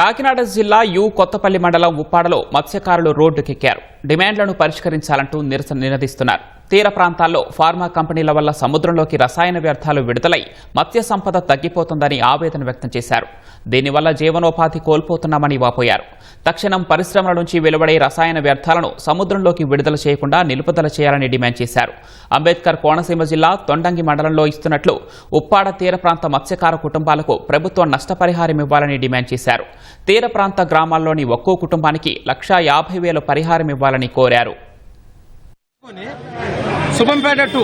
కాకినాడ జిల్లా యు కొత్తపల్లి మండలం ఉప్పాడలో మత్స్యకారులు రోడ్డుకెక్కారు. డిమాండ్లను పరిష్కరించాలంటూ నిరసన నినదిస్తున్నారు. తీర ప్రాంతాల్లో ఫార్మా కంపెనీల వల్ల సముద్రంలోకి రసాయన వ్యర్థాలు విడుదలై మత్స్య సంపద తగ్గిపోతుందని ఆవేదన వ్యక్తం చేశారు. దీనివల్ల జీవనోపాధి కోల్పోతున్నామని వాపోయారు. తక్షణం పరిశ్రమల నుంచి వెలువడే రసాయన వ్యర్థాలను సముద్రంలోకి విడుదల చేయకుండా నిలుపుదల చేయాలని డిమాండ్ చేశారు. అంబేద్కర్ కోనసీమ జిల్లా తొండంగి మండలంలో ఇస్తున్నట్లు ఉప్పాడ తీర ప్రాంత మత్స్యకార కుటుంబాలకు ప్రభుత్వం నష్టపరిహారం ఇవ్వాలని డిమాండ్ చేశారు. తీర ప్రాంత గ్రామాల్లోని ఒక్కో కుటుంబానికి లక్షా యాభై వేల పరిహారం ఇవ్వాలని కోరారు. Subhampeta to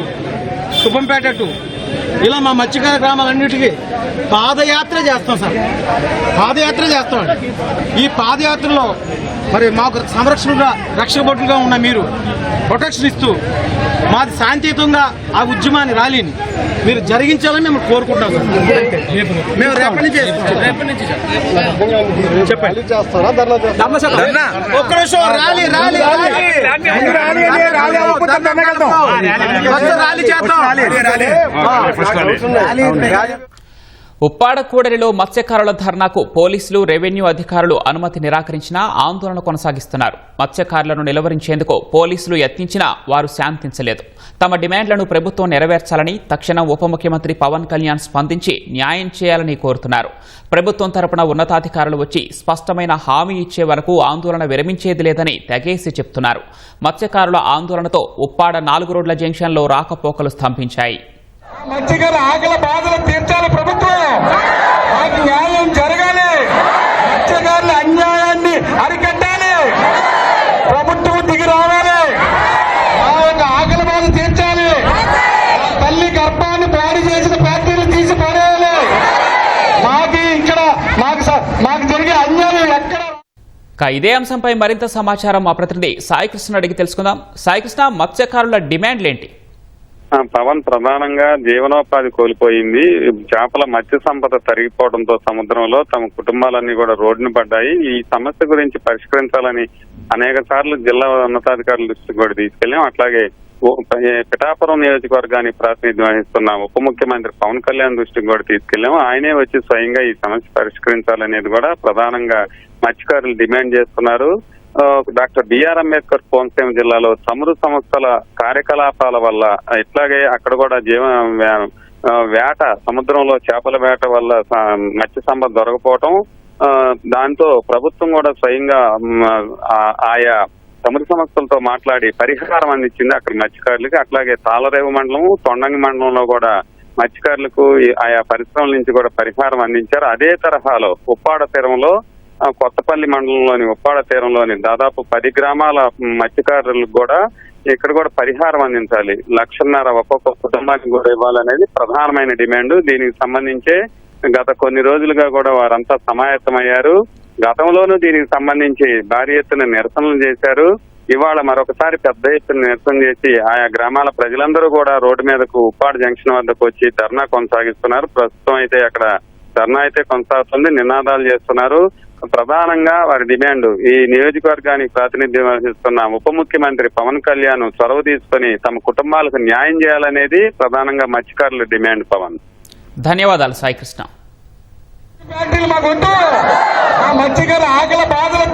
Subhampeta to. ఇలా మా మత్స్యకార గ్రామాలన్నిటికీ పాదయాత్ర చేస్తాం సార్. పాదయాత్ర చేస్తామండి ఈ పాదయాత్రలో మరి మాకు సంరక్షణగా రక్షణ భటులుగా ఉన్న మీరు ప్రొటెక్షన్ ఇస్తూ మాది శాంతియుతంగా ఆ ఉద్యమాన్ని ర్యాలీని మీరు జరిగించాలని మేము కోరుకుంటాం సార్. మేము రేపటి నుంచి రేపటి నుంచి చెప్పండి. ఒక్క నిమిషం ర్యాలీ ర్యాలీ. ర్యాలీ చేద్దాం ఉప్పాడ కూడలిలో మత్స్యకారుల ధర్నాకు పోలీసులు రెవెన్యూ అధికారులు అనుమతి నిరాకరించినా ఆందోళన కొనసాగిస్తున్నారు. మత్స్యకారులను నిలువరించేందుకు పోలీసులు యత్నించినా వారు శాంతించలేదు. తమ డిమాండ్లను ప్రభుత్వం నెరవేర్చాలని తక్షణం ఉప ముఖ్యమంత్రి పవన్ కళ్యాణ్ స్పందించి న్యాయం చేయాలని కోరుతున్నారు. ప్రభుత్వం తరపున ఉన్నతాధికారులు వచ్చి స్పష్టమైన హామీ ఇచ్చే వరకు ఆందోళన విరమించేది లేదని తెగేసి చెప్తున్నారు. మత్స్యకారుల ఆందోళనతో ఉప్పాడ నాలుగు రోడ్ల జంక్షన్లో రాకపోకలు స్తంభించాయి. మత్స్యకారుల ఆకలి బాధలు తీర్చాలి ప్రభుత్వం. మాకు న్యాయం జరగాలి. మత్స్యకారుల అన్యాయాన్ని అరికట్టాలి. ప్రభుత్వం దిగి రావాలి. మా యొక్క ఆకలి బాధ తీర్చాలి. తల్లి గర్భాన్ని పాడు చేసిన ఫ్యాక్టరీలు తీసి పారేయాలి. మాకు ఇక్కడ మాకు మాకు జరిగే అన్యాయం ఎక్కడ? ఇదే అంశంపై మరింత సమాచారం మా ప్రతినిధి సాయికృష్ణ అడిగి తెలుసుకుందాం. సాయికృష్ణ మత్స్యకారుల డిమాండ్లేంటి? ఏంటి పవన్ ప్రధానంగా జీవనోపాధి కోల్పోయింది. చేపల మత్స్య సంపద తరిగిపోవడంతో సముద్రంలో తమ కుటుంబాలన్నీ కూడా రోడ్డున పడ్డాయి. ఈ సమస్య గురించి పరిష్కరించాలని అనేక సార్లు జిల్లా ఉన్నతాధికారుల దృష్టికి కూడా తీసుకెళ్ళాం అట్లాగే పిఠాపురం నియోజకవర్గానికి ప్రాతినిధ్యం వహిస్తున్న ఉప ముఖ్యమంత్రి పవన్ కళ్యాణ్ దృష్టికి కూడా తీసుకెళ్ళాము ఆయనే వచ్చి స్వయంగా ఈ సమస్య పరిష్కరించాలనేది కూడా ప్రధానంగా మత్స్యకారులు డిమాండ్ చేస్తున్నారు. డాక్టర్ బిఆర్ అంబేద్కర్ కోనసీమ జిల్లాలో చమురు సంస్థల కార్యకలాపాల వల్ల ఇట్లాగే అక్కడ కూడా జీవ వేట సముద్రంలో చేపల వేట వల్ల మత్స్య సంపద దొరకపోవటం ఆ, దాంతో ప్రభుత్వం కూడా స్వయంగా ఆయా సముద్ర సంస్థలతో మాట్లాడి పరిహారం అందించింది అక్కడ మత్స్యకారులకి. అట్లాగే తాళరేవు మండలం తొండంగి మండలంలో కూడా మత్స్యకారులకు ఆయా పరిశ్రమల నుంచి కూడా పరిహారం అందించారు. అదే తరహాలో ఉప్పాడ తీరంలో కొత్తపల్లి మండలంలోని ఉప్పాడ తీరంలోని దాదాపు పది గ్రామాల మత్స్యకారులకు కూడా ఇక్కడ కూడా పరిహారం అందించాలి. లక్షన్నర ఒక్కొక్క కుటుంబానికి కూడా ఇవ్వాలనేది ప్రధానమైన డిమాండ్. దీనికి సంబంధించే గత కొన్ని రోజులుగా కూడా వారంతా సమాయత్తమయ్యారు. గతంలోనూ దీనికి సంబంధించి భారీ ఎత్తున నిరసనలు చేశారు. ఇవాళ మరొకసారి పెద్ద ఎత్తున నిరసన చేసి ఆయా గ్రామాల ప్రజలందరూ కూడా రోడ్డు మీదకు ఉప్పాడ జంక్షన్ వద్దకు వచ్చి ధర్నా కొనసాగిస్తున్నారు. ప్రస్తుతం అయితే అక్కడ ధర్నా అయితే కొనసాగుతుంది. నినాదాలు చేస్తున్నారు. ప్రధానంగా వారి డిమాండ్ ఈ నియోజకవర్గానికి ప్రాతినిధ్యం వహిస్తున్న ఉప ముఖ్యమంత్రి పవన్ కళ్యాణ్ చొరవ తీసుకుని తమ కుటుంబాలకు న్యాయం చేయాలనేది ప్రధానంగా మత్స్యకారుల డిమాండ్ పవన్. ధన్యవాదాలు సాయికృష్ణ మత్స్యకారుల ఆకలి బాధలు